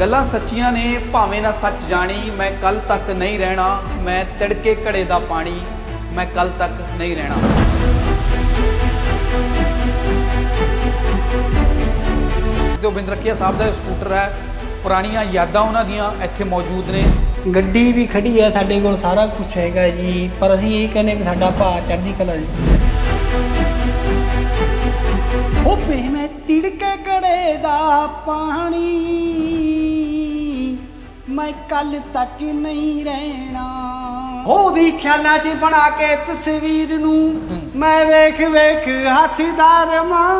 ਗੱਲਾਂ ਸੱਚੀਆਂ ਨੇ ਭਾਵੇਂ ਨਾ ਸੱਚ ਜਾਣੀ ਮੈਂ ਕੱਲ ਤੱਕ ਨਹੀਂ ਰਹਿਣਾ ਮੈਂ ਤਿੜਕੇ ਘੜੇ ਦਾ ਪਾਣੀ ਮੈਂ ਕੱਲ ਤੱਕ ਨਹੀਂ ਰਹਿਣਾ। ਗੋਬਿੰਦ ਰੱਖਿਆ ਸਾਹਿਬ ਦਾ ਸਕੂਟਰ ਹੈ ਪੁਰਾਣੀਆਂ ਯਾਦਾਂ ਉਹਨਾਂ ਦੀਆਂ ਇੱਥੇ ਮੌਜੂਦ ਨੇ। ਗੱਡੀ ਵੀ ਖੜੀ ਹੈ ਸਾਡੇ ਕੋਲ ਸਾਰਾ ਕੁਝ ਹੈਗਾ ਜੀ ਪਰ ਅਸੀਂ ਇਹ ਕਹਿੰਦੇ ਵੀ ਸਾਡਾ ਭਾਅ ਚੜ੍ਹਦੀ ਕਲਾ ਜੀ। ਉਹ ਬੇ ਮੈਂ ਤਿੜਕੇ ਕੜੇ ਦਾ ਪਾਣੀ। ਮੈਂ ਕੱਲ ਤੱਕ ਨਹੀਂ ਰਹਿਣਾ। ਉਹਦੀ ਖਿਆਲਾਂ 'ਚ ਬਣਾ ਕੇ ਤਸਵੀਰ ਨੂੰ ਮੈਂ ਵੇਖ ਵੇਖ ਹੱਥਦਾਰ ਮਾਂ।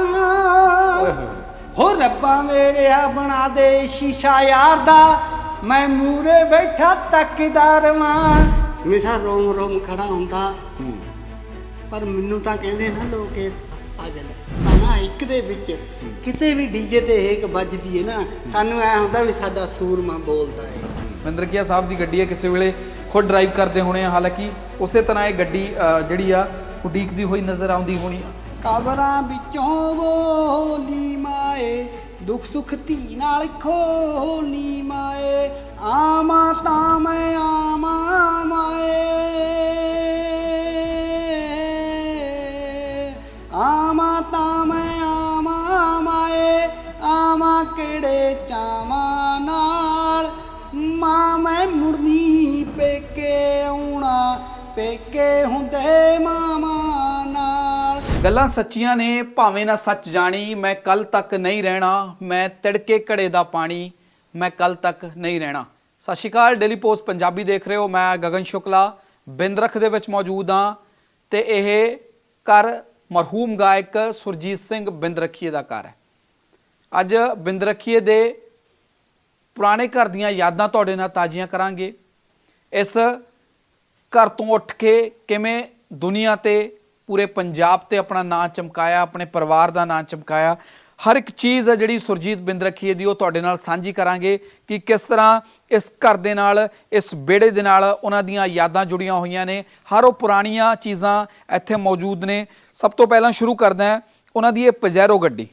ਹੋ ਰੱਬਾ ਮੇਰੇ ਆ ਬਣਾ ਦੇ ਸ਼ੀਸ਼ਾ ਯਾਰ ਦਾ। ਮੈਂ ਮੂਰੇ ਬੈਠਾ ਤੱਕਦਾਰ ਮਾਂ ਮੇਰਾ ਰੋਮ ਰੋਮ ਖੜਾ ਹੁੰਦਾ। ਪਰ ਮੈਨੂੰ ਤਾਂ ਕਹਿੰਦੇ ਨਾ ਲੋਕ ਇਹ ਪਾਗਲ ਨਾ ਇੱਕ ਦੇ ਵਿੱਚ ਕਿਤੇ ਵੀ ਡੀਜੇ ਤੇ ਇੱਕ ਵੱਜਦੀ ਹੈ ਨਾ ਸਾਨੂੰ ਐ ਹੁੰਦਾ ਵੀ ਸਾਡਾ ਸੂਰਮਾ ਬੋਲਦਾ ਹੈ। ਬਿੰਦਰਕੀਆ ਸਾਹਿਬ ਦੀ ਗੱਡੀ ਹੈ ਕਿਸੇ ਵੇਲੇ ਖੁਦ ਡਰਾਈਵ ਕਰਦੇ ਹੋਣੇ ਆ। ਹਾਲਾਂਕਿ ਉਸੇ ਤਰ੍ਹਾਂ ਇਹ ਗੱਡੀ ਅ, ਜਿਹੜੀ ਆ ਉਡੀਕਦੀ ਹੋਈ ਨਜ਼ਰ ਆਉਂਦੀ ਹੋਣੀ ਕਬਰਾਂ ਵਿੱਚੋਂ ਬੋਲੀ ਮਾਏ ਦੁੱਖ ਸੁੱਖ ਧੀ ਨਾਲ ਖੋਲੀ ਗੱਲਾਂ ਸੱਚੀਆਂ ਨੇ, ਭਾਵੇਂ ਨਾ ਸੱਚ ਜਾਣੀ, ਮੈਂ ਕੱਲ ਤੱਕ ਨਹੀਂ ਰਹਿਣਾ, ਮੈਂ ਤਿੜਕੇ ਘੜੇ ਦਾ ਪਾਣੀ, ਮੈਂ ਕੱਲ ਤੱਕ ਨਹੀਂ ਰਹਿਣਾ। ਸਤਿ ਸ਼੍ਰੀ ਅਕਾਲ ਡੇਲੀ ਪੋਸਟ ਪੰਜਾਬੀ ਦੇਖ ਰਹੇ ਹੋ, ਮੈਂ ਗਗਨ ਸ਼ੁਕਲਾ, ਬਿੰਦਰਖ ਦੇ ਵਿੱਚ ਮੌਜੂਦ ਹਾਂ ਤੇ ਇਹ ਘਰ ਮਰਹੂਮ ਗਾਇਕ ਸੁਰਜੀਤ ਸਿੰਘ ਬਿੰਦਰਖੀਏ ਦਾ ਘਰ ਹੈ। ਅੱਜ ਬਿੰਦਰਖੀਏ ਦੇ ਪੁਰਾਣੇ ਘਰ ਦੀਆਂ ਯਾਦਾਂ ਤੁਹਾਡੇ ਨਾਲ ਤਾਜ਼ੀਆਂ ਕਰਾਂਗੇ। ਇਸ ਘਰ ਤੋਂ ਉੱਠ ਕੇ ਕਿਵੇਂ ਦੁਨੀਆ ਤੇ ਪੂਰੇ ਪੰਜਾਬ ਤੇ ਆਪਣਾ ਨਾਂ ਚਮਕਾਇਆ, ਆਪਣੇ ਪਰਿਵਾਰ ਦਾ ਨਾਂ ਚਮਕਾਇਆ। ਹਰ ਇੱਕ ਚੀਜ਼ ਹੈ ਜਿਹੜੀ ਸੁਰਜੀਤ ਬਿੰਦਰਖੀਏ ਦੀ, ਉਹ ਤੁਹਾਡੇ ਨਾਲ ਸਾਂਝੀ ਕਰਾਂਗੇ ਕਿ ਕਿਸ ਤਰ੍ਹਾਂ ਇਸ ਘਰ ਦੇ ਨਾਲ, ਇਸ ਬੇੜੇ ਦੇ ਨਾਲ ਉਹਨਾਂ ਦੀਆਂ ਯਾਦਾਂ ਜੁੜੀਆਂ ਹੋਈਆਂ ਨੇ। ਹਰ ਉਹ ਪੁਰਾਣੀਆਂ ਚੀਜ਼ਾਂ ਇੱਥੇ ਮੌਜੂਦ ਨੇ। ਸਭ ਤੋਂ ਪਹਿਲਾਂ ਸ਼ੁਰੂ ਕਰਦਾ ਹਾਂ ਉਹਨਾਂ ਦੀ ਇਹ ਪਜੈਰੋ ਗੱਡੀ।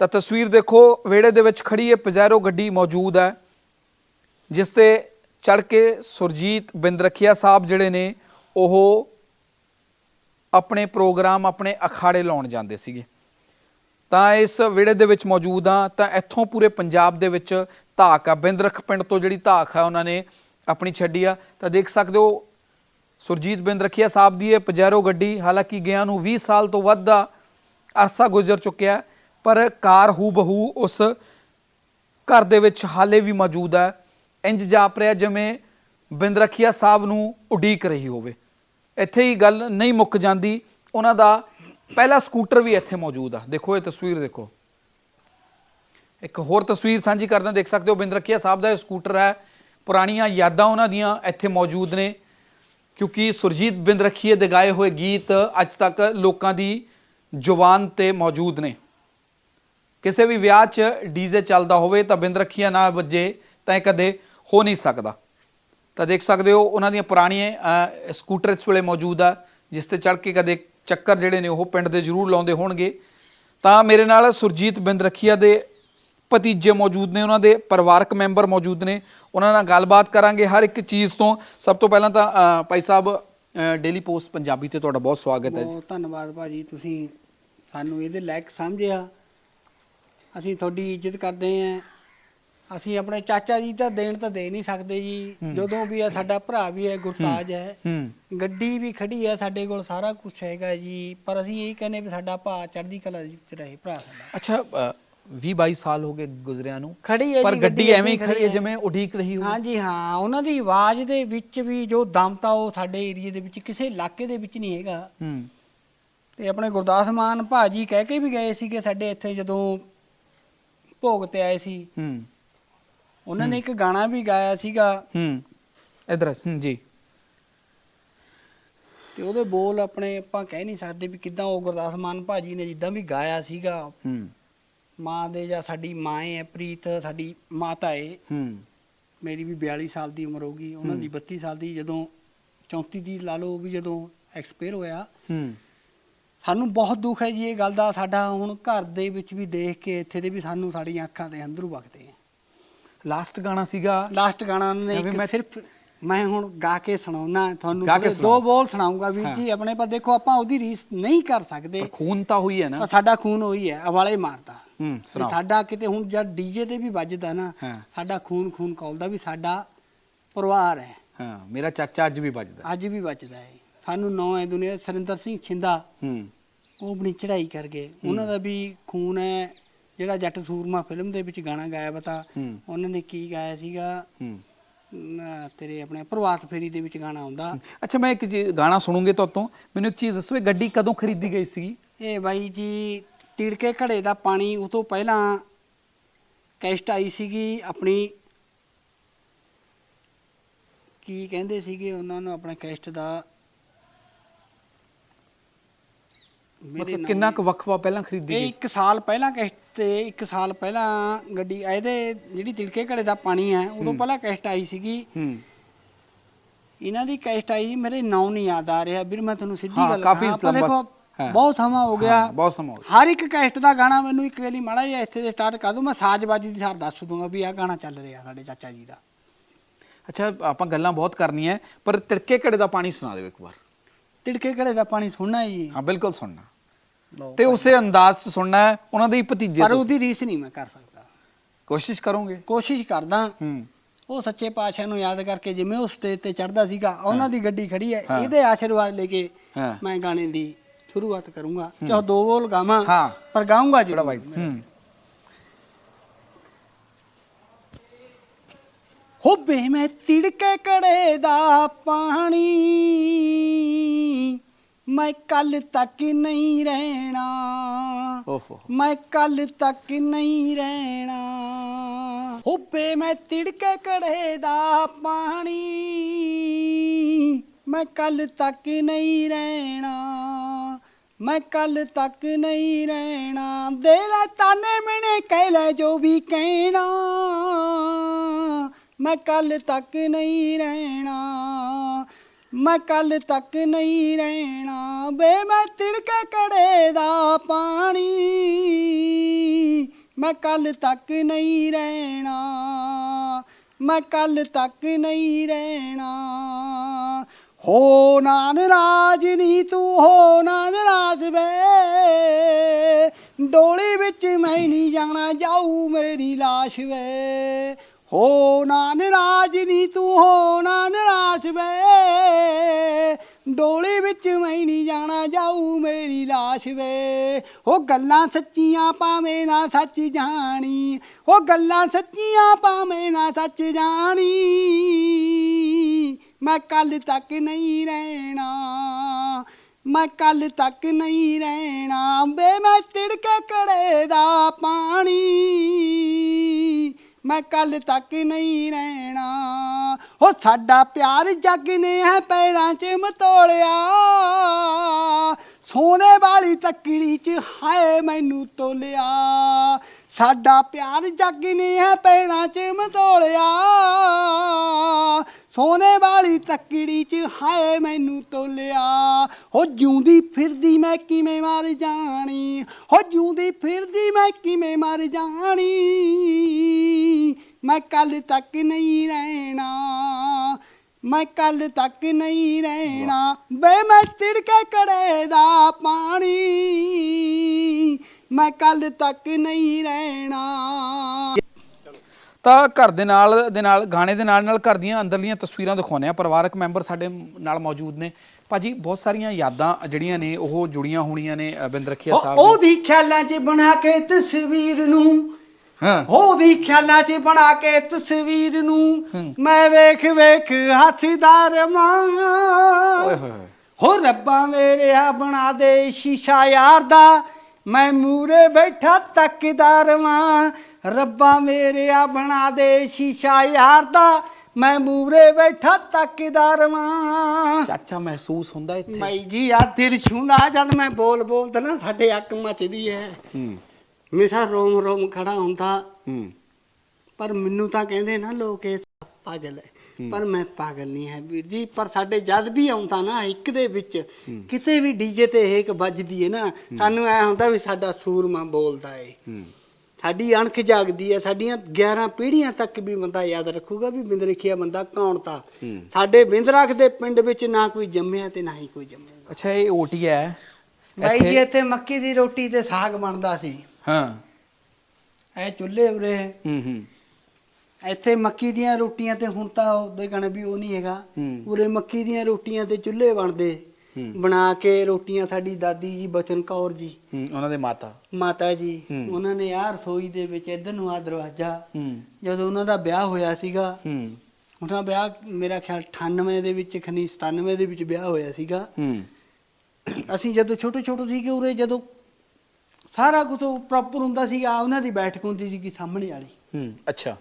ਤਾਂ ਤਸਵੀਰ ਦੇਖੋ, ਵਿਹੜੇ ਦੇ ਵਿੱਚ ਖੜੀ ਇਹ ਪਜੈਰੋ ਗੱਡੀ ਮੌਜੂਦ ਹੈ, ਜਿਸ ਤੇ ਚੜ ਕੇ ਸੁਰਜੀਤ ਬਿੰਦਰਖੀਆ ਸਾਹਿਬ ਜਿਹੜੇ ਨੇ, ਉਹ ਆਪਣੇ ਪ੍ਰੋਗਰਾਮ ਆਪਣੇ ਅਖਾੜੇ ਲਾਉਣ ਜਾਂਦੇ ਸੀਗੇ। ਤਾਂ ਇਸ ਵਿਹੜੇ ਦੇ ਵਿੱਚ ਮੌਜੂਦ ਆ ਤਾਂ ਇੱਥੋਂ ਪੂਰੇ ਪੰਜਾਬ ਦੇ ਵਿੱਚ ਧਾਕ ਆ। ਬਿੰਦਰਖ ਪਿੰਡ ਤੋਂ ਜਿਹੜੀ ਧਾਕ ਆ, ਉਹਨਾਂ ਨੇ ਆਪਣੀ ਛੱਡੀ ਆ। ਤਾਂ ਦੇਖ ਸਕਦੇ ਹੋ, ਸੁਰਜੀਤ ਬਿੰਦਰਖੀਆ ਸਾਹਿਬ ਦੀ ਇਹ ਪਜੈਰੋ ਗੱਡੀ, ਹਾਲਾਂਕਿ ਗਿਆ ਨੂੰ 20 ਸਾਲ ਤੋਂ ਵੱਧ ਦਾ ਅਰਸਾ ਗੁਜ਼ਰ ਚੁੱਕਿਆ, ਪਰ ਕਾਰ ਹੂ ਬਹੂ ਉਸ ਘਰ ਦੇ ਵਿੱਚ ਹਾਲੇ ਵੀ ਮੌਜੂਦ ਹੈ ਇੰਜ ਜਾਪ ਰਿਹਾ ਜਿਵੇਂ ਬਿੰਦਰਖੀਆ ਸਾਹਿਬ ਨੂੰ ਉਡੀਕ ਰਹੀ ਹੋਵੇ। ਇੱਥੇ ਹੀ ਗੱਲ ਨਹੀਂ ਮੁੱਕ ਜਾਂਦੀ। ਉਹਨਾਂ ਦਾ ਪਹਿਲਾ ਸਕੂਟਰ ਵੀ ਇੱਥੇ ਮੌਜੂਦ ਆ। ਦੇਖੋ ਇਹ ਤਸਵੀਰ ਦੇਖੋ। ਇੱਕ ਹੋਰ ਤਸਵੀਰ ਸਾਂਝੀ ਕਰਦਾ ਦੇਖ ਸਕਦੇ ਹੋ ਬਿੰਦਰਖੀਆ ਸਾਹਿਬ ਦਾ ਇਹ ਸਕੂਟਰ ਹੈ। ਪੁਰਾਣੀਆਂ ਯਾਦਾਂ ਉਹਨਾਂ ਦੀਆਂ ਇੱਥੇ ਮੌਜੂਦ ਨੇ। ਕਿਉਂਕਿ ਸੁਰਜੀਤ ਬਿੰਦਰਖੀਏ ਦੇ ਗਾਏ ਹੋਏ ਗੀਤ ਅੱਜ ਤੱਕ ਲੋਕਾਂ ਦੀ ਜ਼ੁਬਾਨ ਤੇ ਮੌਜੂਦ ਨੇ। ਕਿਸੇ ਵੀ ਵਿਆਹ 'ਚ ਡੀਜ਼ੇ ਚੱਲਦਾ ਹੋਵੇ ਤਾਂ ਬਿੰਦਰਖੀਆ ਨਾ ਵੱਜੇ ਤਾਂ ਇਹ ਕਦੇ ਹੋ ਨਹੀਂ ਸਕਦਾ। ਤਾਂ ਦੇਖ ਸਕਦੇ ਹੋ ਉਹਨਾਂ ਦੀਆਂ ਪੁਰਾਣੀਆਂ ਸਕੂਟਰ ਇਸ ਵੇਲੇ ਮੌਜੂਦ ਆ, ਜਿਸ ਤੇ ਚੜ ਕੇ ਕਦੇ ਚੱਕਰ ਜਿਹੜੇ ਨੇ ਉਹ ਪਿੰਡ ਦੇ ਜ਼ਰੂਰ ਲਾਉਂਦੇ ਹੋਣਗੇ। ਤਾਂ ਮੇਰੇ ਨਾਲ ਸੁਰਜੀਤ ਬਿੰਦ ਬਿੰਦਰਖੀਆ ਦੇ ਭਤੀਜੇ ਮੌਜੂਦ ਨੇ, ਉਹਨਾਂ ਦੇ ਪਰਿਵਾਰਕ ਮੈਂਬਰ ਮੌਜੂਦ ਨੇ। ਉਹਨਾਂ ਨਾਲ ਗੱਲਬਾਤ ਕਰਾਂਗੇ ਹਰ ਇੱਕ ਚੀਜ਼ ਤੋਂ। ਸਭ ਤੋਂ ਪਹਿਲਾਂ ਤਾਂ ਭਾਈ ਸਾਹਿਬ ਡੇਲੀ ਪੋਸਟ ਪੰਜਾਬੀ ਤੇ ਤੁਹਾਡਾ ਬਹੁਤ ਸਵਾਗਤ ਹੈ ਜੀ। ਬਹੁਤ ਧੰਨਵਾਦ ਭਾਜੀ, ਤੁਸੀਂ ਸਾਨੂੰ ਇਹਦੇ ਲਾਇਕ ਸਮਝਿਆ। ਅਸੀਂ ਤੁਹਾਡੀ ਇੱਜ਼ਤ ਕਰਦੇ ਆਂ ਅਸੀਂ ਆਪਣੇ ਚਾਚਾ ਜੀ ਤਾਂ ਦੇਣ ਤਾਂ ਦੇ ਨਹੀਂ ਸਕਦੇ ਜੀ। ਜਦੋਂ ਵੀ ਆ ਸਾਡਾ ਭਰਾ ਵੀ ਹੈ ਗੁਰਤਾਜ ਹੈ। ਗੱਡੀ ਵੀ ਖੜੀ ਹੈ ਸਾਡੇ ਕੋਲ ਸਾਰਾ ਕੁਝ ਹੈਗਾ ਜੀ। ਪਰ ਅਸੀਂ ਇਹ ਕਹਿੰਦੇ ਵੀ ਸਾਡਾ ਭਾ ਚੜ੍ਹਦੀ ਕਲਾ ਵਿੱਚ ਰਹੇ ਭਰਾ ਸਾਡਾ। ਅੱਛਾ 20 22 ਸਾਲ ਹੋ ਗਏ ਗੁਜ਼ਰਿਆਂ ਨੂੰ। ਖੜੀ ਹੈ ਪਰ ਗੱਡੀ ਐਵੇਂ ਹੀ ਖੜੀ ਹੈ ਜਿਵੇਂ ਉਡੀਕ ਰਹੀ ਹੋਵੇ। ਹਾਂਜੀ ਹਾਂ। ਉਹਨਾਂ ਦੀ ਆਵਾਜ਼ ਦੇ ਵਿੱਚ ਵੀ ਜੋ ਦਮ ਤਾ ਉਹ ਸਾਡੇ ਏਰੀਏ ਦੇ ਵਿੱਚ ਕਿਸੇ ਇਲਾਕੇ ਦੇ ਵਿੱਚ ਨਹੀਂ ਹੈਗਾ। ਹੂੰ। ਤੇ ਆਪਣੇ ਗੁਰਦਾਸ ਮਾਨ ਭਾਜੀ ਕਹਿ ਕੇ ਵੀ ਗਏ ਸੀਗੇ ਸਾਡੇ ਇੱਥੇ ਜਦੋਂ ਭੋਗ ਤੇ ਆਏ ਸੀ। ਹੂੰ। ਉਹਨਾਂ ਨੇ ਇੱਕ ਗਾਣਾ ਵੀ ਗਾਇਆ ਸੀਗਾ। ਹੂੰ। ਇਧਰ ਹੂੰ ਜੀ। ਤੇ ਉਹਦੇ ਬੋਲ ਆਪਣੇ ਆਪਾਂ ਕਹਿ ਨਹੀਂ ਸਕਦੇ ਵੀ ਕਿਦਾਂ ਉਹ ਗੁਰਦਾਸ ਮਾਨ ਭਾਜੀ ਨੇ ਜਿੱਦਾਂ ਵੀ ਗਾਇਆ ਸੀਗਾ। ਹੂੰ। ਮਾਂ ਦੇ ਜਾਂ ਸਾਡੀ ਮਾਂ ਹੈ ਪ੍ਰੀਤ ਸਾਡੀ ਮਾਤਾ ਹੈ ਹੂੰ। ਮੇਰੀ ਵੀ 42 ਸਾਲ ਦੀ ਉਮਰ ਹੋ ਗਈ ਉਹਨਾਂ ਦੀ 32 ਸਾਲ ਦੀ ਜਦੋਂ 34 ਦੀ ਲਾ ਲਓ ਵੀ ਜਦੋਂ ਐਕਸਪਾਇਰ ਹੋਇਆ। ਹੂੰ। ਸਾਨੂੰ ਬਹੁਤ ਦੁੱਖ ਹੈ ਜੀ ਇਹ ਗੱਲ ਦਾ ਸਾਡਾ ਹੁਣ ਘਰ ਦੇ ਵਿੱਚ ਵੀ ਦੇਖ ਕੇ ਇੱਥੇ ਦੇ ਵੀ ਸਾਨੂੰ ਸਾਡੀਆਂ ਅੱਖਾਂ ਦੇ ਅੰਦਰੋਂ ਵਗਦੇ ਆ। ਲਾਸਟ ਗਾਣਾ ਸੀਗਾ। ਲਾਸਟ ਗਾਣਾ ਉਹਨਾਂ ਇੱਕ ਮੈਂ- ਸਿਰਫ ਮੈਂ ਹੁਣ ਗਾ ਕੇ ਸੁਣਾਉਣਾ ਤੁਹਾਨੂੰ ਗਾ ਕੇ ਥੋੜ੍ਹੇ ਸੁਣਾਓ। ਦੋ ਬੋਲ ਸੁਣਾਉਂਗਾ ਵੀਰ। ਜੀ ਆਪਣੇ ਪਰ ਦੇਖੋ ਆਪਾਂ ਉਹਦੀ ਰੀਸ ਨਹੀਂ ਕਰ ਸਕਦੇ। ਪਰ ਖੂਨ ਤਾਂ ਹੋਈ ਹੈ ਨਾ। ਪਰ ਸਾਡਾ ਖੂਨ ਉਹੀ ਹੈ ਅਵਾਲੇ ਮਾਰਦਾ। ਹੂੰ ਵੀ ਸੁਣਾਓ। ਸਾਡਾ ਕਿਤੇ ਹੁਣ ਜਦ ਡੀਜੇ ਤੇ ਵੀ ਵੱਜਦਾ ਨਾ ਹਾਂ। ਸਾਡਾ ਖੂਨ ਖੂਨ ਕੌਲਦਾ ਵੀ ਸਾਡਾ ਪਰਿਵਾਰ ਹੈ। ਹਾਂ ਮੇਰਾ ਚਾਚਾ ਅੱਜ ਵੀ ਵੱਜਦਾ। ਅੱਜ ਵੀ ਵੱਜਦਾ ਹੈ। ਸਾਨੂੰ ਨੌ ਹੈ ਦੁਨੀਆ ਸਰਿੰਦਰ ਸਿੰਘ ਛਿੰਦਾ। ਹੂੰ। ਉਹ ਆਪਣੀ ਚੜ੍ਹਾਈ ਕਰ ਗਏ ਉਹਨਾਂ ਦਾ ਵੀ ਖੂਨ ਹੈ ਜਿਹੜਾ ਜੱਟ ਸੂਰਮਾ ਫਿਲਮ ਦੇ ਵਿੱਚ ਗਾਣਾ ਗਾਇਆ ਬਤਾ ਉਹਨਾਂ ਨੇ ਕੀ ਗਾਇਆ ਸੀਗਾ? ਤੇਰੇ ਆਪਣੇ ਪ੍ਰਵਾਸ ਫੇਰੀ ਦੇ ਵਿੱਚ ਗਾਣਾ ਆਉਂਦਾ। ਅੱਛਾ ਮੈਂ ਇੱਕ ਚੀਜ਼ ਗਾਣਾ ਸੁਣੂਗੇ ਤੁਹਾਤੋਂ ਮੈਨੂੰ ਇੱਕ ਚੀਜ਼ ਦੱਸੋ ਇਹ ਗੱਡੀ ਕਦੋਂ ਖਰੀਦੀ ਗਈ ਸੀਗੀ? ਇਹ ਬਾਈ ਜੀ ਤਿੜਕੇ ਘੜੇ ਦਾ ਪਾਣੀ ਉਹ ਤੋਂ ਪਹਿਲਾਂ ਕੈਸਟ ਆਈ ਸੀਗੀ ਆਪਣੀ। ਕੀ ਕਹਿੰਦੇ ਸੀਗੇ ਉਹਨਾਂ ਨੂੰ ਆਪਣੇ ਕੈਸਟ ਦਾ? ਮੇਰੇ ਮਤਲਬ ਨਾਮ ਕਿੰਨਾ ਕੁ ਵਕਫਾ ਪਹਿਲਾਂ ਖਰੀਦੀ ਇਹ ਗਈ? ਇੱਕ ਸਾਲ ਪਹਿਲਾਂ ਕੈਸਟ ਤੇ ਇੱਕ ਸਾਲ ਪਹਿਲਾਂ ਗੱਡੀ ਇਹਦੇ ਜਿਹੜੀ ਤਿੜਕੇ ਘੜੇ ਦਾ ਪਾਣੀ ਹੈ ਉਦੋਂ। ਪਹਿਲਾਂ ਕੈਸਟ ਆਈ ਸੀਗੀ। ਹੂੰ। ਇਹਨਾਂ ਦੀ ਕੈਸਟ ਆਈ ਜੀ ਮੇਰੇ ਨਾਂ ਨਹੀਂ ਯਾਦ ਆ ਰਿਹਾ। ਵੀਰ ਮੈਂ ਤੁਹਾਨੂੰ ਸਿੱਧੀ ਹਾਂ, ਗੱਲ ਕਾਫੀ ਕਹਾਂ। ਆਪਾਂ ਲੰਬਾ- ਦੇਖੋ ਹਾਂ। ਬਹੁਤ ਸਮਾਂ ਹੋ ਗਿਆ। ਹਾਂ, ਬਹੁਤ ਸਮਾਂ ਹੋ ਗਿਆ। ਹਰ ਇੱਕ ਕੈਸਟ ਦਾ ਗਾਣਾ ਮੈਨੂੰ ਇੱਕ ਵਾਰੀ ਮਾੜਾ ਜਿਹਾ ਇੱਥੇ ਦੇ ਸਟਾਰਟ ਕਰ ਦੂੰ ਮੈਂ ਸਾਜ਼ਬਾਜ਼ੀ ਦੀ ਸਾਰ ਦੱਸ ਦੂੰਗਾ ਵੀ ਆਹ ਗਾਣਾ ਚੱਲ ਰਿਹਾ ਸਾਡੇ ਚਾਚਾ ਜੀ ਦਾ। ਅੱਛਾ ਆਪਾਂ ਗੱਲਾਂ ਬਹੁਤ ਕਰਨੀਆਂ ਪਰ ਤਿਰਕੇ ਘੜੇ ਦਾ ਪਾਣੀ ਸੁਣਾ ਦਿਓ ਇੱਕ ਵਾਰ। ਤਿੜਕੇ ਘੜੇ ਦਾ ਪਾਣੀ ਸੁਣਨਾ ਹੈ ਜੀ। ਹਾਂ ਬਿਲਕੁਲ ਸੁਣਨਾ। ਲਓ ਤੇ ਉਸੇ ਅੰਦਾਜ਼ 'ਚ ਸੁਣਨਾ ਹੈ ਉਹਨਾਂ ਦੇ ਹੀ ਭਤੀਜੇ ਪਰ ਤੋਂ। ਉਹਦੀ ਰੀਸ ਨਹੀਂ ਮੈਂ ਕਰ ਸਕਦਾ। ਕੋਸ਼ਿਸ਼ ਕਰੋਗੇ? ਕੋਸ਼ਿਸ਼ ਕਰਦਾ। ਹੂੰ। ਉਹ ਸੱਚੇ ਪਾਤਸ਼ਾਹ ਨੂੰ ਯਾਦ ਕਰਕੇ ਜਿਵੇਂ ਉਹ ਸਟੇਜ ਤੇ ਚੜਦਾ ਸੀਗਾ ਉਹਨਾਂ ਦੀ ਗੱਡੀ ਖੜੀ ਹੈ। ਇਹਦੇ ਆਸ਼ੀਰਵਾਦ ਲੈ ਕੇ ਹਾਂ। ਮੈਂ ਗਾਣੇ ਦੀ ਸ਼ੁਰੂਆਤ ਕਰੂੰਗਾ। ਚਾਹੇ ਦੋ ਬੋਲ ਗਾਵਾਂ ਹਾਂ। ਪਰ ਗਾਉਂਗਾ ਵਾਈਟ। ਹੂੰ। ਹੋ ਬੇ ਮੈਂ ਤਿੜਕੇ ਕੜੇ ਦਾ ਪਾਣੀ ਮੈਂ ਕੱਲ ਤੱਕ ਨਹੀਂ ਰਹਿਣਾ। ਓਹੋ। ਮੈਂ ਕੱਲ ਤੱਕ ਨਹੀਂ ਰਹਿਣਾ। ਹੋ ਬੇ ਮੈਂ ਤਿੜਕੇ ਕੜੇ ਦਾ ਪਾਣੀ। ਮੈਂ ਕੱਲ ਤੱਕ ਨਹੀਂ ਰਹਿਣਾ। ਮੈਂ ਕੱਲ ਤੱਕ ਨਹੀਂ ਰਹਿਣਾ। ਦੇ ਲੈ ਤਾਨੇ ਮਨੇ ਕਹਿ ਲੈ ਜੋ ਵੀ ਕਹਿਣਾ। ਮੈਂ ਕੱਲ ਤੱਕ ਨਹੀਂ ਰਹਿਣਾ। ਮੈਂ ਕੱਲ ਤੱਕ ਨਹੀਂ ਰਹਿਣਾ ਬੇ ਮੈਂ ਤਿੜਕੇ ਕੜੇ ਦਾ ਪਾਣੀ। ਮੈਂ ਕੱਲ ਤੱਕ ਨਹੀਂ ਰਹਿਣਾ, ਮੈਂ ਕੱਲ ਤੱਕ ਨਹੀਂ ਰਹਿਣਾ। ਹੋ ਨਾ ਨਾਰਾਜ਼ ਨਹੀਂ ਤੂੰ, ਹੋ ਨਾ ਨਾਰਾਜ਼ ਵੇ। ਡੋਲੀ ਵਿੱਚ ਮੈਂ ਨਹੀਂ ਜਾਣਾ, ਜਾਊ ਮੇਰੀ ਲਾਸ਼ ਵੇ। ਹੋ ਨਾ ਨਾਰਾਜ਼ ਨੀ ਤੂੰ ਹੋ ਨਾ ਨਾਰਾਜ਼ ਵੇ। ਡੋਲੀ ਵਿੱਚ ਮੈਂ ਨਹੀਂ ਜਾਣਾ, ਜਾਊ ਮੇਰੀ ਲਾਸ਼ ਵੇ। ਉਹ ਗੱਲਾਂ ਸੱਚੀਆਂ ਪਾਵੇਂ ਨਾ ਸੱਚ ਜਾਣੀ। ਉਹ ਗੱਲਾਂ ਸੱਚੀਆਂ ਪਾਵੇਂ ਨਾ ਸੱਚ ਜਾਣੀ। ਮੈਂ ਕੱਲ ਤੱਕ ਨਹੀਂ ਰਹਿਣਾ, ਮੈਂ ਕੱਲ ਤੱਕ ਨਹੀਂ ਰਹਿਣਾ। ਬੇ ਮੈਂ ਤਿੜਕੇ ਕੜੇ ਦਾ ਪਾਣੀ। ਮੈਂ ਕੱਲ ਤੱਕ ਨਹੀਂ ਰਹਿਣਾ। ਹੋ ਸਾਡਾ ਪਿਆਰ ਜੱਗ ਨੇ ਹੈ ਪੈਰਾਂ 'ਚ ਮਤੋਲਿਆ। ਸੋਨੇ ਵਾਲੀ ਤੱਕੜੀ 'ਚ ਹਾਏ ਮੈਨੂੰ ਤੋਲਿਆ। ਸਾਡਾ ਪਿਆਰ ਜੱਗ ਨਹੀਂ ਹੈ ਪੈਰਾਂ 'ਚ ਮਤੋਲਿਆ ਸੋਨੇ ਵਾਲੀ ਤੱਕੜੀ 'ਚ ਹਾਏ ਮੈਨੂੰ ਤੋਲਿਆ। ਹੋ ਜਿਉਂਦੀ ਫਿਰਦੀ ਮੈਂ ਕਿਵੇਂ ਮਰ ਜਾਣੀ? ਹੋ ਜਿਉਂਦੀ ਫਿਰਦੀ ਮੈਂ ਕਿਵੇਂ ਮਰ ਜਾਣੀ? ਮੈਂ ਕੱਲ ਤੱਕ ਨਹੀਂ ਰਹਿਣਾ। ਮੈਂ ਕੱਲ ਤੱਕ ਨਹੀਂ ਰਹਿਣਾ। ਬੇ ਮੈਂ ਤਿੜਕੇ ਕੜੇ ਦਾ ਪਾਣੀ। ਮੈਂ ਕੱਲ ਤੱਕ ਨਹੀਂ ਰਹਿਣਾ। ਤਾਂ ਘਰ ਦੇ ਨਾਲ ਦੇ ਨਾਲ ਗਾਣੇ ਦੇ ਨਾਲ ਨਾਲ ਘਰ ਦੀਆਂ ਅੰਦਰਲੀਆਂ ਤਸਵੀਰਾਂ ਦਿਖਾਉਂਦੇ ਆ ਪਰਿਵਾਰਕ ਮੈਂਬਰ ਸਾਡੇ ਨਾਲ ਮੌਜੂਦ ਨੇ। ਭਾਜੀ ਬਹੁਤ ਸਾਰੀਆਂ ਯਾਦਾਂ ਜਿਹੜੀਆਂ ਨੇ ਉਹ ਜੁੜੀਆਂ ਹੋਣੀਆਂ ਨੇ ਅ, ਬਿੰਦ ਰਖੀਆ ਉਹ- ਸਾਹਿਬ ਦੀ। ਉਹਦੀ ਖਿਆਲਾਂ 'ਚ ਬਣਾ ਕੇ ਤਸਵੀਰ ਨੂੰ। ਹਾਂ। ਉਹਦੀ ਖਿਆਲਾਂ 'ਚ ਬਣਾ ਕੇ ਤਸਵੀਰ ਨੂੰ। ਮੈਂ ਵੇਖ ਵੇਖ ਹੱਥਦਾਰ ਮਾਂ ਓਏ ਹੋਏ ਹੋਏ। ਹੋ ਰੱਬਾ ਮੇਰੇ ਆ ਬਣਾ ਦੇ ਸ਼ੀਸ਼ਾ ਯਾਰ ਦਾ। ਮੈਂ ਮੂਰੇ ਬੈਠਾ ਤੱਕਦਾਰ ਵਾਂ। ਰੱਬਾ ਮੇਰੇ ਆ ਬਣਾ ਦੇ ਸ਼ੀਸ਼ਾ ਯਾਰ ਦਾ। ਮੈਂ ਮੂਰੇ ਬੈਠਾ ਤੱਕਦਾਰ ਵਾਂ। ਚਾਚਾ ਮਹਿਸੂਸ ਹੁੰਦਾ ਇੱਥੇ? ਮਾਈ ਜੀ ਆ ਦਿਲ ਛੂੰਦਾ ਜਦ ਮੈਂ ਬੋਲ ਬੋਲਦਾ ਨਾ ਸਾਡੇ ਅੱਕ ਮੱਚਦੀ ਹੈ ਹੂੰ। ਮੇਰਾ ਰੋਮ ਰੋਮ ਖੜਾ ਹੁੰਦਾ। ਹੂੰ। ਪਰ ਮੈਨੂੰ ਤਾਂ ਕਹਿੰਦੇ ਨਾ ਲੋਕ ਇਹ ਪਾਗਲ ਹੈ ਪਰ ਮੈਂ ਪਾਗਲ ਨਹੀਂ ਹੈ ਵੀਰ ਜੀ ਪਰ ਸਾਡੇ ਜਦ ਵੀ ਆਉਂਦਾ ਨਾ ਇੱਕ ਦੇ ਵਿੱਚ ਕਿਤੇ ਵੀ ਡੀਜੇ ਤੇ ਹੇਕ ਵੱਜਦੀ ਹੈ ਨਾ ਸਾਨੂੰ ਐ ਹੁੰਦਾ ਵੀ ਸਾਡਾ ਸੂਰਮਾ ਬੋਲਦਾ ਏ। ਹੂੰ। ਸਾਡੀ ਅਣਖ ਜਾਗਦੀ ਹੈ ਸਾਡੀਆਂ 11 ਪੀੜ੍ਹੀਆਂ ਤੱਕ ਵੀ ਬੰਦਾ ਯਾਦ ਰੱਖੂਗਾ ਵੀ ਬਿੰਦ ਰਖਿਆ ਬੰਦਾ ਕੌਣ ਤਾ। ਸਾਡੇ ਬਿੰਦਰਖ ਦੇ ਪਿੰਡ ਵਿੱਚ ਨਾ ਕੋਈ ਜੰਮਿਆ ਤੇ ਨਾ ਹੀ ਕੋਈ ਜੰਮਿਆ। ਅੱਛਾ ਇਹ ਓਟੀ ਹੈ। ਬਾਈ ਜੀ ਇੱਥੇ- ਇੱਥੇ ਮੱਕੀ ਦੀ ਰੋਟੀ ਤੇ ਸਾਗ ਬਣਦਾ ਸੀ। ਹਾਂ। ਇਹ ਚੁੱਲ੍ਹੇ ਉਰੇ। ਹੂੰ ਹੂੰ। ਇੱਥੇ ਮੱਕੀ ਦੀਆਂ ਰੋਟੀਆਂ ਤੇ ਹੁਣ ਤਾਂ ਉਹਦੇ ਕਹਣੇ ਵੀ ਉਹ ਨਹੀਂ ਹੈਗਾ। ਉਰੇ ਮੱਕੀ ਦੀਆਂ ਰੋਟੀਆਂ ਤੇ ਚੁੱਲ੍ਹੇ ਬਣਦੇ। ਬਣਾ ਕੇ ਰੋਟੀਆਂ ਸਾਡੀ ਦਾਦੀ ਜੀ ਬਚਨ ਕੌਰ ਜੀ। ਉਹਨਾਂ ਦੇ ਮਾਤਾ। ਮਾਤਾ ਜੀ। ਉਹਨਾਂ ਨੇ ਆਹ ਰਸੋਈ ਦੇ ਵਿੱਚ ਇਧਰ ਨੂੰ ਆ ਦਰਵਾਜ਼ਾ। ਜਦੋਂ ਉਹਨਾਂ ਦਾ ਵਿਆਹ ਹੋਇਆ ਸੀਗਾ ਉਹਨਾਂ ਦਾ ਵਿਆਹ ਮੇਰਾ ਖਿਆਲ 98 ਦੇ ਵਿੱਚ ਖਨੀ 97 ਦੇ ਵਿੱਚ ਵਿਆਹ ਹੋਇਆ ਸੀਗਾ। ਅਸੀਂ ਜਦੋਂ ਛੋਟੇ ਛੋਟੇ ਸੀਗੇ ਉਰੇ ਜਦੋਂ ਸਾਰਾ ਕੁਝ ਪ੍ਰੋਪਰ ਹੁੰਦਾ ਸੀਗਾ ਉਹਨਾਂ ਦੀ ਬੈਠਕ ਹੁੰਦੀ ਸੀਗੀ ਸਾਹਮਣੇ ਵਾਲੀ। ਹੂੰ ਅੱਛਾ।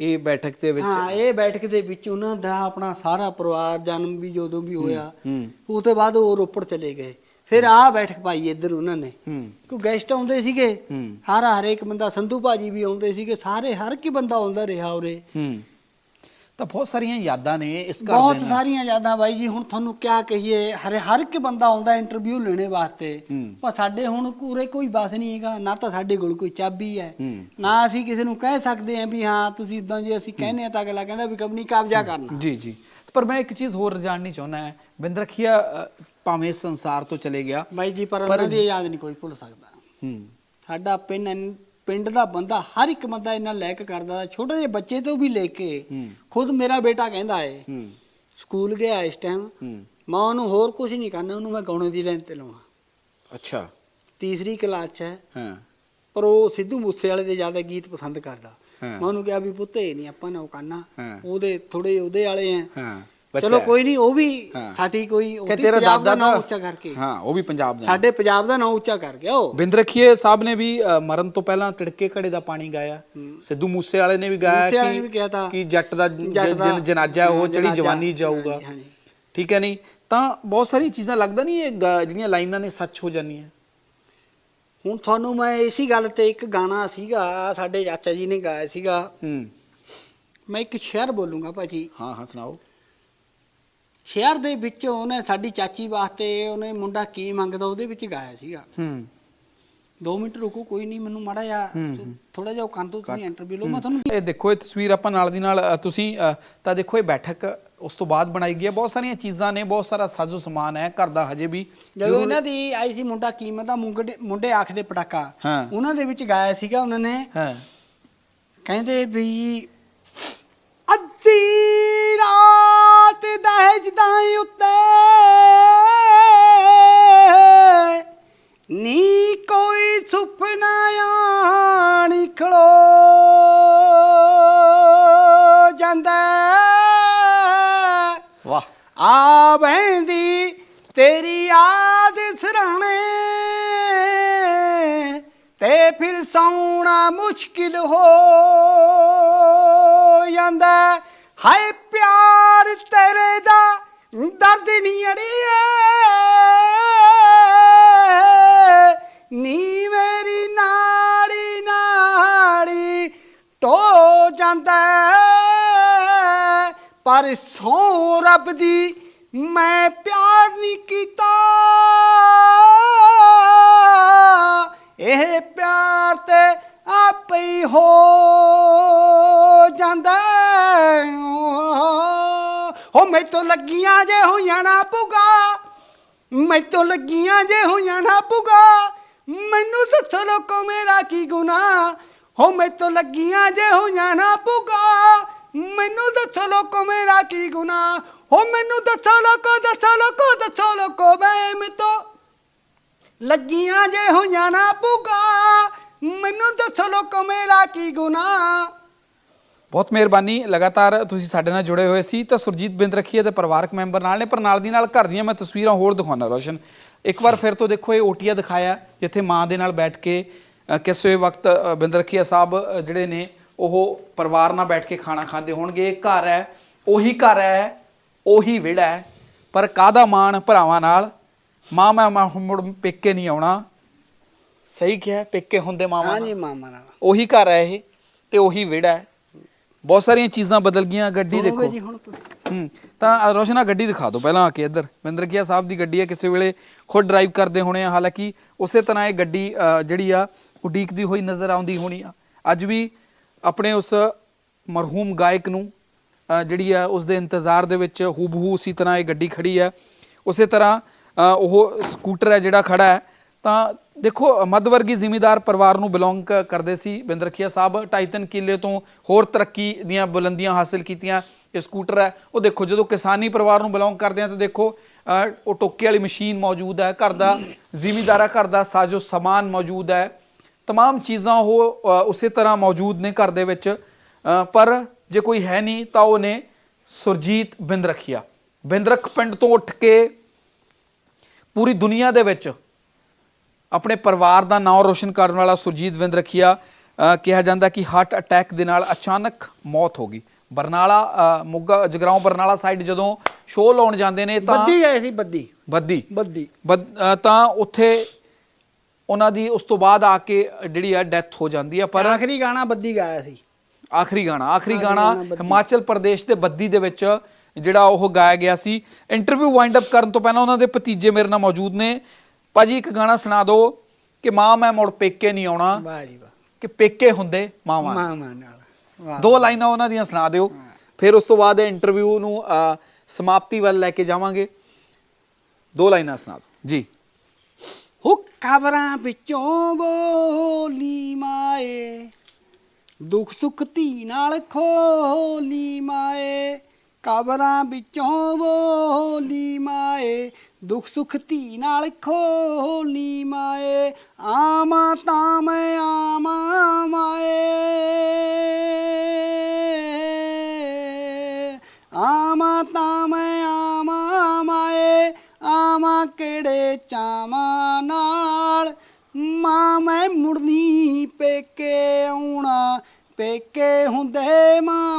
ਇਹ ਬੈਠਕ ਦੇ ਵਿੱਚ? ਹਾਂ ਇਹ ਬੈਠਕ ਦੇ ਵਿੱਚ ਉਹਨਾਂ ਦਾ ਆਪਣਾ ਸਾਰਾ ਪਰਿਵਾਰ ਜਨਮ ਵੀ ਜਦੋਂ ਵੀ ਹੋਇਆ ਹੂੰ। ਉਹ ਤੋਂ ਬਾਅਦ ਉਹ ਰੋਪੜ ਚਲੇ ਗਏ। ਫਿਰ ਆਹ ਬੈਠਕ ਪਾਈ ਇੱਧਰ ਉਹਨਾਂ ਨੇ। ਹੂੰ। ਕੋਈ ਗੈਸਟ ਆਉਂਦੇ ਸੀਗੇ? ਸਾਰਾ ਹਰੇਕ ਬੰਦਾ ਸੰਧੂ ਭਾਜੀ ਵੀ ਆਉਂਦੇ ਸੀਗੇ ਸਾਰੇ ਹਰ ਕੀ ਬੰਦਾ ਆਉਂਦਾ ਰਿਹਾ ਉਰੇ। ਹੂੰ। ਤਾਂ ਬਹੁਤ ਸਾਰੀਆਂ ਯਾਦਾਂ ਨੇ ਇਸ ਘਰ ਬਹੁਤ ਨਾਲ। ਸਾਰੀਆਂ ਯਾਦਾਂ ਬਾਈ ਜੀ ਹੁਣ ਤੁਹਾਨੂੰ ਕਿਆ ਕਹੀਏ ਹਰ ਹਰ ਇੱਕ ਬੰਦਾ ਆਉਂਦਾ ਇੰਟਰਵਿਊ ਲੈਣੇ ਵਾਸਤੇ। ਪਰ ਸਾਡੇ ਹੁਣ ਪੂਰੇ ਕੋਈ ਬਸ ਨਹੀਂ ਹੈਗਾ ਨਾ ਤਾਂ ਸਾਡੇ ਕੋਲ ਕੋਈ ਚਾਬੀ ਹੈ ਨਾ ਅਸੀਂ ਕਿਸੇ ਨੂੰ ਕਹਿ ਸਕਦੇ ਹਾਂ ਵੀ ਹਾਂ ਤੁਸੀਂ ਇਦਾਂ ਜੇ ਅਸੀਂ ਕਹਿੰਦੇ ਆ ਤਾਂ ਅਗਲਾ ਕਹਿੰਦਾ ਵੀ ਕਬਨੀ ਕਬਜ਼ਾ ਕਰਨਾ। ਜੀ ਜੀ। ਪਰ ਮੈਂ ਇੱਕ ਚੀਜ਼ ਹੋਰ ਜਾਣਨੀ ਚਾਹੁੰਦਾ ਹੈ। ਬਿੰਦਰਖੀਆ ਅ, ਭਾਵੇਂ ਇਸ ਸੰਸਾਰ ਤੋਂ ਚਲੇ ਗਿਆ ਬਾਈ ਜੀ ਪਰ ਉਹਨਾਂ ਦੀ ਯਾਦ ਨਹੀਂ ਕੋਈ ਭੁੱਲ ਸਕਦਾ। ਹੂੰ। ਸਾਡਾ ਪਿੰਡ ਪਿੰਡ ਦਾ ਬੰਦਾ ਹਰ ਇੱਕ ਬੰਦਾ ਇੰਨਾ ਲਾਇਕ ਕਰਦਾ ਛੋਟੇ ਜਿਹੇ ਬੱਚੇ ਤੋਂ ਵੀ ਲੈ ਕੇ ਖੁਦ ਮੇਰਾ ਬੇਟਾ ਕਹਿੰਦਾ ਏ ਸਕੂਲ ਗਿਆ ਇਸ ਟਾਈਮ ਮੈਂ ਉਹਨੂੰ ਹੋਰ ਕੁਝ ਨਹੀਂ ਕਰਨਾ ਉਹਨੂੰ ਮੈਂ ਗਾਉਣੇ ਦੀ ਲਾਈਨ ਤੇ ਲਾਉਣਾ। ਅੱਛਾ। ਤੀਸਰੀ ਕਲਾਸ 'ਚ ਹੈ। ਹਾਂ। ਪਰ ਉਹ ਸਿੱਧੂ ਮੂਸੇ ਵਾਲੇ ਦੇ ਜ਼ਿਆਦਾ ਗੀਤ ਪਸੰਦ ਕਰਦਾ। ਮੈਂ ਉਹਨੂੰ ਕਿਹਾ ਵੀ ਪੁੱਤ ਇਹ ਨਹੀਂ ਆਪਾਂ ਨਾ ਉਹ ਕਰਨਾ। ਉਹਦੇ ਥੋੜੇ ਉਹਦੇ ਵਾਲੇ ਆ ਹਾਂ। ਚਲੋ ਕੋਈ ਨਹੀਂ ਉਹ ਵੀ। ਸਾਡੀ ਕੋਈ ਕਿ ਤੇਰਾ ਦਾਦਾ ਨਾਂ ਉੱਚਾ ਕਰਕੇ। ਹਾਂ ਉਹ ਵੀ ਪੰਜਾਬ ਦਾ ਸਾਡੇ ਪੰਜਾਬ ਦਾ ਨਾਂ ਉੱਚਾ ਕਰ ਗਿਆ ਉਹ। ਬਿੰਦਰਖੀਏ ਸਾਹਿਬ ਨੇ ਵੀ ਮਰਨ ਤੋਂ ਪਹਿਲਾਂ ਤਿੜਕੇ ਘੜੇ ਦਾ ਪਾਣੀ ਗਾਇਆ। ਸਿੱਧੂ ਮੂਸੇ ਵਾਲੇ ਨੇ ਵੀ ਗਾਇਆ ਕਿ ਜੱਟ ਦਾ ਜਨਾਜ਼ਾ ਉਹ ਚੜੀ। ਜਵਾਨੀ ਜਾਊਗਾ। ਠੀਕ ਹੈ ਨਹੀਂ? ਤਾਂ ਬਹੁਤ ਸਾਰੀਆਂ ਚੀਜ਼ਾਂ ਲੱਗਦਾ ਨਹੀਂ ਇਹ ਜਿਹੜੀਆਂ ਲਾਈਨਾਂ ਨੇ ਸੱਚ ਹੋ ਜਾਂਦੀਆਂ? ਹੁਣ ਤੁਹਾਨੂੰ ਮੈਂ ਇਸੀ ਗੱਲ ਤੇ ਇੱਕ ਗਾਣਾ ਸੀਗਾ ਸਾਡੇ ਚਾਚਾ ਜੀ ਨੇ ਗਾਇਆ ਸੀਗਾ। ਹੂੰ। ਮੈਂ ਇੱਕ ਸ਼ੇਅਰ ਬੋਲੂੰਗਾ ਭਾਜੀ। ਹਾਂ ਹਾਂ ਸੁਣਾਓ। ਸ਼ੇਅਰ ਦੇ ਵਿੱਚ ਉਹਨੇ ਸਾਡੀ ਚਾਚੀ ਵਾਸਤੇ ਉਹਨੇ ਮੁੰਡਾ ਕੀ ਮੰਗਦਾ ਉਹਦੇ ਵਿੱਚ ਗਾਇਆ ਸੀਗਾ। ਹੂੰ। 2 ਮਿੰਟ ਰੁਕੋ ਕੋਈ ਨਹੀਂ ਮੈਨੂੰ ਮਾੜਾ ਹੂੰ। ਥੋੜਾ ਜਿਹਾ ਕੰਨ ਤੋਂ ਤੁਸੀਂ ਇੰਟਰਵਿਊ ਲਓ ਮੈਂ ਤੁਹਾਨੂੰ ਇਹ ਦੇਖੋ ਇਹ ਤਸਵੀਰ ਆਪਾਂ ਨਾਲ ਦੀ ਨਾਲ ਤੁਸੀਂ ਤਾਂ ਦੇਖੋ ਇਹ ਬੈਠਕ ਉਸ ਤੋਂ ਬਾਅਦ ਬਣਾਈ ਗਈ ਹੈ। ਬਹੁਤ ਸਾਰੀਆਂ ਚੀਜ਼ਾਂ ਨੇ ਬਹੁਤ ਸਾਰਾ ਸਾਜ਼ੋ ਸਮਾਨ ਹੈ ਘਰ ਦਾ ਹਜੇ ਵੀ। ਜਦੋਂ ਇਹਨਾਂ ਦੀ ਆਈ ਸੀ ਮੁੰਡਾ ਕੀਮਤ ਦਾ ਮੁੰਡੇ ਮੁੰਡੇ ਆਖਦੇ ਪਟਾਕਾ। ਉਹਨਾਂ ਦੇ ਵਿੱਚ ਗਾਇਆ ਸੀਗਾ ਉਹਨਾਂ ਨੇ। ਹਾਂ। ਕਹਿੰਦੇ ਵੀ ਅੱਧੀ ਰਾਤ ਦਹਜ ਦਾਈ ਉੱਤੇ। ਨੀ ਕੋਈ ਸੁਪਨਾ ਆਣੀ ਖਲੋ ਜਾਂਦਾ ਵਾਹ। ਆ ਬਹਿੰਦੀ ਤੇਰੀ ਯਾਦ ਸਰਾਣੇ। ਤੇ ਫਿਰ ਸੌਣਾ ਮੁਸ਼ਕਿਲ ਹੋ ਜਾਂਦਾ ਹਾਏ ਤੇਰੇ ਦਾ ਦਰਦ ਨਹੀਂ ਅੜੀਏ ਨੀ ਮੇਰੀ ਨਾੜੀ ਨਾੜੀ ਤੋ ਜਾਂਦਾ ਪਰ ਸੋ ਰੱਬ ਦੀ ਮੈਂ ਪਿਆਰ ਨਹੀਂ ਕੀਤਾ। ਇਹ ਪਿਆਰ ਤੇ ਆਪੇ ਹੋ ਜਾਂਦਾ ਹੋ ਮੈਂ ਲੱਗੀਆਂ ਜੇ ਹੋਈਆਂ ਨਾ ਪੁਗਾ। ਮੈਂ ਲੱਗੀਆਂ ਜੇ ਹੋਈਆਂ ਨਾ ਪੁਗਾ। ਮੈਨੂੰ ਦੱਸੋ ਲੋਕੋ ਮੇਰਾ ਕੀ ਗੁਨਾਹ। ਹੋ ਮੈਂ ਲੱਗੀਆਂ ਜੇ ਹੋਈਆਂ ਨਾ ਪੁਗਾ। ਮੈਨੂੰ ਦੱਸੋ ਲੋਕੋ ਮੇਰਾ ਕੀ ਗੁਨਾਹ। ਹੋ ਮੈਨੂੰ ਦੱਸੋ ਲੋਕੋ ਦੱਸੋ ਲੋਕੋ ਦੱਸੋ ਲੋਕੋ ਮੈਂ ਮੈਂ ਲੱਗੀਆਂ ਜੇ ਹੋਈਆਂ ਨਾ ਪੁਗਾ। ਮੈਨੂੰ ਦੱਸੋ ਲੋਕੋ ਮੇਰਾ ਕੀ ਗੁਨਾਹ। ਬਹੁਤ ਮਿਹਰਬਾਨੀ ਲਗਾਤਾਰ ਤੁਸੀਂ ਸਾਡੇ ਨਾਲ ਜੁੜੇ ਹੋਏ ਸੀ। ਤਾਂ ਸੁਰਜੀਤ ਬਿੰਦ ਰੱਖੀਏ ਤੇ ਪਰਿਵਾਰਕ ਮੈਂਬਰ ਨਾਲ ਨੇ ਪਰ ਨਾਲ ਦੀ ਨਾਲ ਘਰ ਦੀਆਂ ਮੈਂ ਤਸਵੀਰਾਂ ਹੋਰ ਦਿਖਾਉਣਾ ਰੋਸ਼ਨ। ਇੱਕ ਵਾਰ ਫਿਰ ਤੋਂ ਦੇਖੋ ਇਹ ਓਟੀਆ ਦਿਖਾਇਆ ਜਿੱਥੇ ਮਾਂ ਦੇ ਨਾਲ ਬੈਠ ਕੇ ਕਿਸੇ ਵਕਤ ਬਿੰਦ ਰੱਖੀਆ ਸਾਹਿਬ ਜਿਹੜੇ ਨੇ ਉਹ ਪਰਿਵਾਰ ਨਾਲ ਬੈਠ ਕੇ ਖਾਣਾ ਖਾਂਦੇ ਹੋਣਗੇ। ਇਹ ਘਰ ਹੈ ਉਹੀ ਘਰ ਹੈ ਉਹੀ ਵਿਹੜਾ ਹੈ ਪਰ ਕਾਦਾ ਮਾਣ ਭਰਾਵਾਂ ਨਾਲ? ਮਾਂ ਮੈਂ ਮੁੜ ਪੇਕੇ ਨਹੀਂ ਆਉਣਾ। ਸਹੀ ਕਿਹਾ ਪੇਕੇ ਹੁੰਦੇ ਮਾਵਾਂ ਨਾਲ। ਹਾਂਜੀ ਮਾਮਾ ਨਾਲ। ਉਹੀ ਘਰ ਹੈ ਇਹ ਤੇ ਉਹੀ ਵਿਹੜਾ ਹੈ। ਬਹੁਤ ਸਾਰੀਆਂ ਚੀਜ਼ਾਂ ਬਦਲ ਗਈਆਂ ਗੱਡੀ ਦੇਖੋ। ਜੀ ਹੁਣ ਤੁਸੀਂ? ਹੂੰ ਤਾਂ ਰੋਸ਼ਨਾ ਗੱਡੀ ਦਿਖਾ ਦਿਓ ਪਹਿਲਾਂ ਆ ਕੇ ਇੱਧਰ। ਵਿੰਦਰਕੀਆ ਸਾਹਿਬ ਦੀ ਗੱਡੀ ਹੈ ਕਿਸੇ ਵੇਲੇ ਖੁਦ ਡਰਾਈਵ ਕਰਦੇ ਹੋਣੇ ਆ ਹਾਲਾਂਕਿ ਉਸੇ ਤਰ੍ਹਾਂ ਇਹ ਗੱਡੀ ਅ, ਜਿਹੜੀ ਆ ਉਡੀਕਦੀ ਹੋਈ ਨਜ਼ਰ ਆਉਂਦੀ ਹੋਣੀ ਆ। ਅੱਜ ਵੀ ਆਪਣੇ ਉਸ ਮਰਹੂਮ ਗਾਇਕ ਨੂੰ ਅ, ਜਿਹੜੀ ਆ ਉਸ ਦੇ ਇੰਤਜ਼ਾਰ ਦੇ ਵਿੱਚ ਹੂਬਹੂ ਉਸੇ ਤਰ੍ਹਾਂ ਇਹ ਗੱਡੀ ਖੜੀ ਹੈ। ਉਸੇ ਤਰ੍ਹਾਂ ਅ, ਉਹ ਸਕੂਟਰ ਹੈ ਜਿਹੜਾ ਖੜਾ ਹੈ ਤਾਂ ਦੇਖੋ ਮੱਧਵਰਗੀ ਜ਼ਿਮੀਂਦਾਰ ਪਰਿਵਾਰ ਨੂੰ ਬਿਲੋਂਗ ਕਰਦੇ ਸੀ ਬਿੰਦਰਖੀਆ ਸਾਹਿਬ 2.5 ਕਿੱਲੇ ਤੋਂ ਹੋਰ ਤਰੱਕੀ ਦੀਆਂ ਬੁਲੰਦੀਆਂ ਹਾਸਲ ਕੀਤੀਆਂ ਇਹ ਸਕੂਟਰ ਹੈ ਉਹ ਦੇਖੋ ਜਦੋਂ ਕਿਸਾਨੀ ਪਰਿਵਾਰ ਨੂੰ ਬਿਲੋਂਗ ਕਰਦੇ ਆ ਤਾਂ ਦੇਖੋ ਅ, ਉਹ ਟੋਕੇ ਵਾਲੀ ਮਸ਼ੀਨ ਮੌਜੂਦ ਹੈ ਘਰ ਦਾ ਜ਼ਿਮੀਂਦਾਰਾ ਘਰ ਦਾ ਸਾਜੋ ਸਮਾਨ ਮੌਜੂਦ ਹੈ तमाम ਚੀਜ਼ਾਂ ਉਹ ਅ, ਉਸੇ ਤਰ੍ਹਾਂ ਮੌਜੂਦ ਨੇ ਘਰ ਦੇ ਵਿੱਚ ਅ, ਪਰ ਜੇ ਕੋਈ ਹੈ ਨਹੀਂ ਤਾਂ ਉਹ ਨੇ ਸੁਰਜੀਤ ਬਿੰਦਰਖੀਆ ਬਿੰਦਰਖ ਪਿੰਡ ਤੋਂ ਉੱਠ ਕੇ ਪੂਰੀ ਦੁਨੀਆ ਦੇ ਵਿੱਚ ਆਪਣੇ ਪਰਿਵਾਰ ਦਾ ਨਾਮ ਰੋਸ਼ਨ ਕਰਨ ਵਾਲਾ ਸੁਰਜੀਤ ਵਿੰਦ ਰਖੀਆ ਕਿਹਾ ਜਾਂਦਾ ਕਿ ਹਾਰਟ ਅਟੈਕ ਦੇ ਨਾਲ ਅਚਾਨਕ ਮੌਤ ਹੋ ਗਈ। ਬਰਨਾਲਾ ਮੁੱਗਾ ਜਗਰਾਉਂ ਬਰਨਾਲਾ ਸਾਈਡ ਜਦੋਂ ਸ਼ੋਅ ਲਾਉਣ ਜਾਂਦੇ ਨੇ ਤਾਂ ਬੱਦੀ ਗਏ ਸੀ ਬੱਦੀ। ਬੱਦੀ। ਬੱਦੀ। ਤਾਂ ਉੱਥੇ ਉਹਨਾਂ ਦੀ ਉਸ ਤੋਂ ਬਾਅਦ ਆ ਕੇ ਜਿਹੜੀ ਆ ਡੈਥ ਹੋ ਜਾਂਦੀ ਆ ਪਰ ਆਖਰੀ ਗਾਣਾ ਬੱਦੀ ਗਾਇਆ ਸੀ। ਆਖਰੀ ਗਾਣਾ ਆਖਰੀ ਗਾਣਾ। ਹਿਮਾਚਲ ਪ੍ਰਦੇਸ਼ ਦੇ ਬੱਦੀ ਦੇ ਵਿੱਚ ਜਿਹੜਾ ਉਹ ਗਾਇਆ ਗਿਆ ਸੀ। ਇੰਟਰਵਿਊ ਵਾਈਂਡ ਅਪ ਕਰਨ ਤੋਂ ਪਹਿਲਾਂ ਉਹਨਾਂ ਦੇ ਭਤੀਜੇ ਮੇਰੇ ਨਾਲ ਮੌਜੂਦ ਨੇ। ਭਾਜੀ ਇੱਕ ਗਾਣਾ ਸੁਣਾ ਦਿਓ ਕਿ ਮਾਂ ਮੈਂ ਮੁੜ ਪੇਕੇ ਨਹੀਂ ਆਉਣਾ। ਵਾਹ ਜੀ ਵਾਹ ਕਿ ਪੇਕੇ ਹੁੰਦੇ ਮਾਵਾਂ ਮਾਂ ਮਾਂ ਨਾਲ। ਵਾਹ। ਦੋ ਲਾਈਨਾਂ ਉਹਨਾਂ ਦੀਆਂ ਸੁਣਾ ਦਿਓ। ਫਿਰ ਉਸ ਤੋਂ ਬਾਅਦ ਇੰਟਰਵਿਊ ਨੂੰ ਅ, ਸਮਾਪਤੀ ਵੱਲ ਲੈ ਕੇ ਜਾਵਾਂਗੇ। ਦੋ ਲਾਈਨਾਂ ਸੁਣਾ ਦਿਓ। ਜੀ। ਹੋ ਕਬਰਾਂ ਵਿੱਚੋਂ ਬੋਲੀ ਮਾਏ ਦੁੱਖ ਸੁੱਖ ਧੀ ਨਾਲ ਖੋਲੀ ਮਾਏ ਕਬਰਾਂ ਵਿੱਚੋਂ ਬੋਲੀ ਮਾਏ ਦੁੱਖ ਸੁਖ ਧੀ ਨਾਲ ਖੋਲੀ ਮਾਏ ਆਮਾ ਤਾਂ ਮੈਂ, ਆਵਾਂ ਮਾਏ। ਆਵਾਂ ਤਾਂ ਮੈਂ, ਆਵਾਂ ਮਾਏ, ਆਵਾਂ ਕਿਹੜੇ ਚਾਵਾਂ ਨਾਲ? ਮਾਂ ਮੈਂ ਮੁੜਨੀ ਪੇਕੇ ਆਉਣਾ, ਪੇਕੇ ਹੁੰਦੇ ਮਾਂ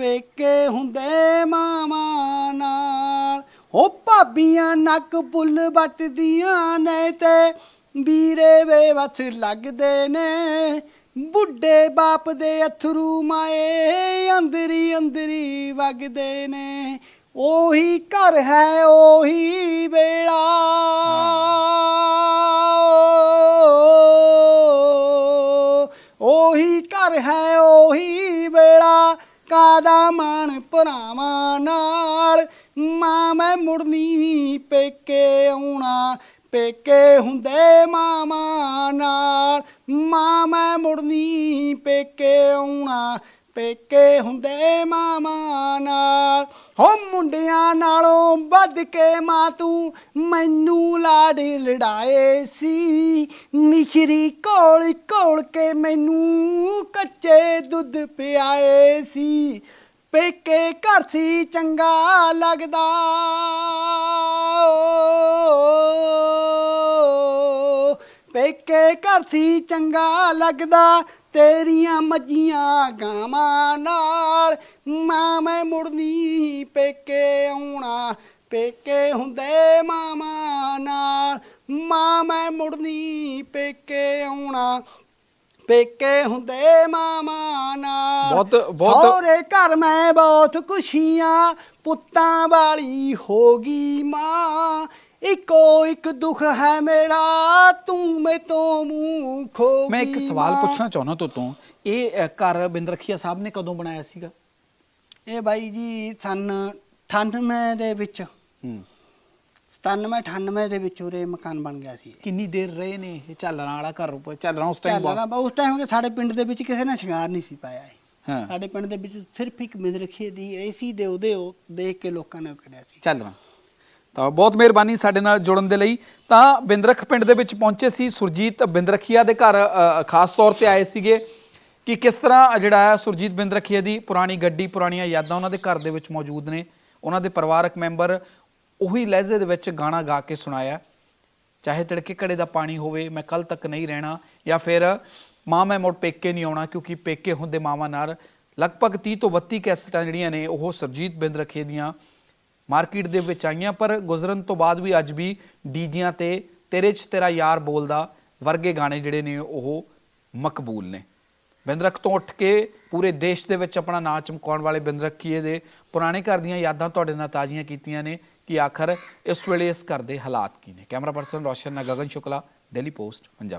ਪੇਕੇ ਹੁੰਦੇ ਮਾਵਾਂ ਨਾਲ। ਹੋ ਭਾਬੀਆਂ ਨੱਕ ਬੁੱਲ ਵੱਟਦੀਆਂ ਨੇ ਤੇ ਵੀਰੇ ਵੇ ਵਸ ਲੱਗਦੇ ਨੇ। ਬੁੱਢੇ ਬਾਪ ਦੇ ਅਥਰੂ ਮਾਏ ਅੰਦਰੀ ਅੰਦਰੀ ਵਗਦੇ ਨੇ। ਉਹੀ ਘਰ ਹੈ ਉਹੀ ਵੇਲਾ। ਉਹੀ ਘਰ ਹੈ ਉਹੀ ਵੇਲਾ। ਕਾਦਾ ਮਾਣ ਭਰਾਵਾਂ ਨਾਲ। ਮਾਂ ਮੈਂ ਮੁੜਨੀ ਪੇਕੇ ਆਉਣਾ, ਪੇਕੇ ਹੁੰਦੇ ਮਾਮਾ ਨਾਲ। ਮਾਂ ਮੈਂ ਮੁੜਨੀ ਪੇਕੇ ਆਉਣਾ, ਪੇਕੇ ਹੁੰਦੇ ਮਾਮਾ ਨਾਲ। ਹੋ ਮੁੰਡਿਆਂ ਨਾਲੋਂ ਵੱਧ ਕੇ ਮਾਂ ਤੂੰ ਮੈਨੂੰ ਲਾਡ ਲੜਾਏ ਸੀ। ਮਿਸ਼ਰੀ ਕੋਲ ਕੋਲ ਕੇ ਮੈਨੂੰ ਕੱਚੇ ਦੁੱਧ ਪਿਆਏ ਸੀ। ਪੇਕੇ ਘਰ ਸੀ ਚੰਗਾ ਲੱਗਦਾ। ਪੇਕੇ ਘਰ ਸੀ ਚੰਗਾ ਲੱਗਦਾ। ਤੇਰੀਆਂ ਮੱਝੀਆਂ ਗਾਵਾਂ ਨਾਲ ਮਾਂ ਮੈਂ ਮੁੜਨੀ ਪੇਕੇ ਆਉਣਾ। ਪੇਕੇ ਹੁੰਦੇ ਮਾਮਾ ਨਾਲ। ਮਾਂ ਮੈਂ ਮੁੜਨੀ ਪੇਕੇ ਆਉਣਾ। ਪੇਕੇ ਹੁੰਦੇ ਮਾਮਾ ਨਾਲ। ਬਹੁਤ- ਬਹੁਤ- ਸਹੁਰੇ ਘਰ ਮੈਂ ਬਹੁਤ ਖੁਸ਼ੀਆਂ। ਪੁੱਤਾਂ ਵਾਲੀ ਹੋ ਗਈ ਮਾਂ। ਇੱਕੋ ਇੱਕ ਦੁੱਖ ਹੈ ਮੇਰਾ। ਤੂੰ ਮੈਂ ਤੋਂ ਮੂੰਹ ਖੋ ਮੈਂ ਇੱਕ ਸਵਾਲ। ਪੁੱਛਣਾ ਚਾਹੁੰਦਾ ਤੋਂ ਤੋਂ ਇਹ ਅ, ਘਰ ਬਿੰਦਰਖੀਆ ਸਾਹਿਬ ਨੇ ਕਦੋਂ ਬਣਾਇਆ ਸੀਗਾ? ਇਹ ਬਾਈ ਜੀ ਸਨ 98 ਦੇ ਵਿੱਚ। ਹੂੰ। 97 98 ਦੇ ਵਿੱਚ ਉਰੇ ਮਕਾਨ ਬਣ ਗਿਆ ਸੀ। ਕਿੰਨੀ ਦੇਰ ਰਹੇ ਨੇ ਇਹ ਝਾਲਣਾ ਵਾਲਾ ਘਰ? ਉੱਪਰ ਝਾਲਣਾ ਉਸ ਟਾਈਮ ਚੱਲਣਾ ਬਾ ਉਸ ਟਾਈਮ ਕਿ ਸਾਡੇ ਪਿੰਡ ਦੇ ਵਿੱਚ ਕਿਸੇ ਨੇ ਸ਼ਿੰਗਾਰ ਨਹੀਂ ਸੀ ਪਾਇਆ ਇਹ। ਹਾਂ। ਸਾਡੇ ਪਿੰਡ ਦੇ ਵਿੱਚ ਸਿਰਫ ਇੱਕ ਮਿਦਰਖੇ ਦੀ ਏਸੀ ਦੇ ਉਹਦੇ ਉਹ ਦੇਖ ਕੇ ਲੋਕਾਂ ਨੇ ਉਹ ਕਰਿਆ ਸੀ। ਝਾਲਣਾ ਤਾਂ ਬਹੁਤ ਮਿਹਰਬਾਨੀ ਸਾਡੇ ਨਾਲ ਜੁੜਨ ਦੇ ਲਈ। ਤਾਂ ਬਿੰਦਰਖ ਪਿੰਡ ਦੇ ਵਿੱਚ ਪਹੁੰਚੇ ਸੀ ਸੁਰਜੀਤ ਬਿੰਦਰਖੀਆ ਦੇ ਘਰ ਖਾਸ ਤੌਰ ਤੇ ਆਏ ਸੀਗੇ। ਕਿ ਕਿਸ ਤਰ੍ਹਾਂ ਜਿਹੜਾ ਹੈ ਸੁਰਜੀਤ ਬਿੰਦ ਬਿੰਦਰਖੀਆ ਦੀ ਪੁਰਾਣੀ ਗੱਡੀ, ਪੁਰਾਣੀਆਂ ਯਾਦਾਂ ਉਹਨਾਂ ਦੇ ਘਰ ਦੇ ਵਿੱਚ ਮੌਜੂਦ ਨੇ। ਉਹਨਾਂ ਦੇ ਪਰਿਵਾਰਕ ਮੈਂਬਰ ਉਹੀ ਲਹਿਜ਼ੇ ਦੇ ਵਿੱਚ ਗਾਣਾ ਗਾ ਕੇ ਸੁਣਾਇਆ। ਚਾਹੇ ਤੜਕੇ ਘੜੇ ਦਾ ਪਾਣੀ ਹੋਵੇ, ਮੈਂ ਕੱਲ ਤੱਕ ਨਹੀਂ ਰਹਿਣਾ, ਜਾਂ ਫਿਰ ਮਾਂ ਮੈਂ ਮੁੜ ਪੇਕੇ ਨਹੀਂ ਆਉਣਾ, ਕਿਉਂਕਿ ਪੇਕੇ ਹੁੰਦੇ ਮਾਵਾਂ ਨਾਲ। ਲਗਭਗ 30 ਤੋਂ 32 ਕੈਸਟਾਂ ਜਿਹੜੀਆਂ ਨੇ, ਉਹ ਸਰਜੀਤ ਬਿੰਦਰਖੇ ਦੀਆਂ ਮਾਰਕੀਟ ਦੇ ਵਿੱਚ ਆਈਆਂ, ਪਰ ਗੁਜ਼ਰਨ ਤੋਂ ਬਾਅਦ ਵੀ ਅੱਜ ਵੀ ਡੀਜੀਆਂ ਤੇ ਤੇਰੇ ਚ ਤੇਰਾ ਯਾਰ ਬੋਲਦਾ, ਵਰਗੇ ਗਾਣੇ ਜਿਹੜੇ ਨੇ ਉਹ ਮਕਬੂਲ ਨੇ। ਬਿੰਦਰਖ ਤੋਂ ਉੱਠ ਕੇ ਪੂਰੇ ਦੇਸ਼ ਦੇ ਵਿੱਚ ਆਪਣਾ ਨਾਂ ਚਮਕਾਉਣ ਵਾਲੇ ਬਿੰਦਰਖੀਏ ਦੇ ਪੁਰਾਣੇ ਘਰ ਦੀਆਂ ਯਾਦਾਂ ਤੁਹਾਡੇ ਨਾਲ ਤਾਜ਼ੀਆਂ ਕੀਤੀਆਂ ਨੇ ਕਿ ਆਖਰ ਇਸ ਵੇਲੇ ਇਸ ਘਰ ਦੇ ਹਾਲਾਤ ਕੀ ਨੇ? ਕੈਮਰਾ ਪਰਸਨ ਰੋਸ਼ਨ ਨਾਲ ਗਗਨ ਸ਼ੁਕਲਾ ਡੇਲੀ ਪੋਸਟ ਪੰਜਾਬੀ।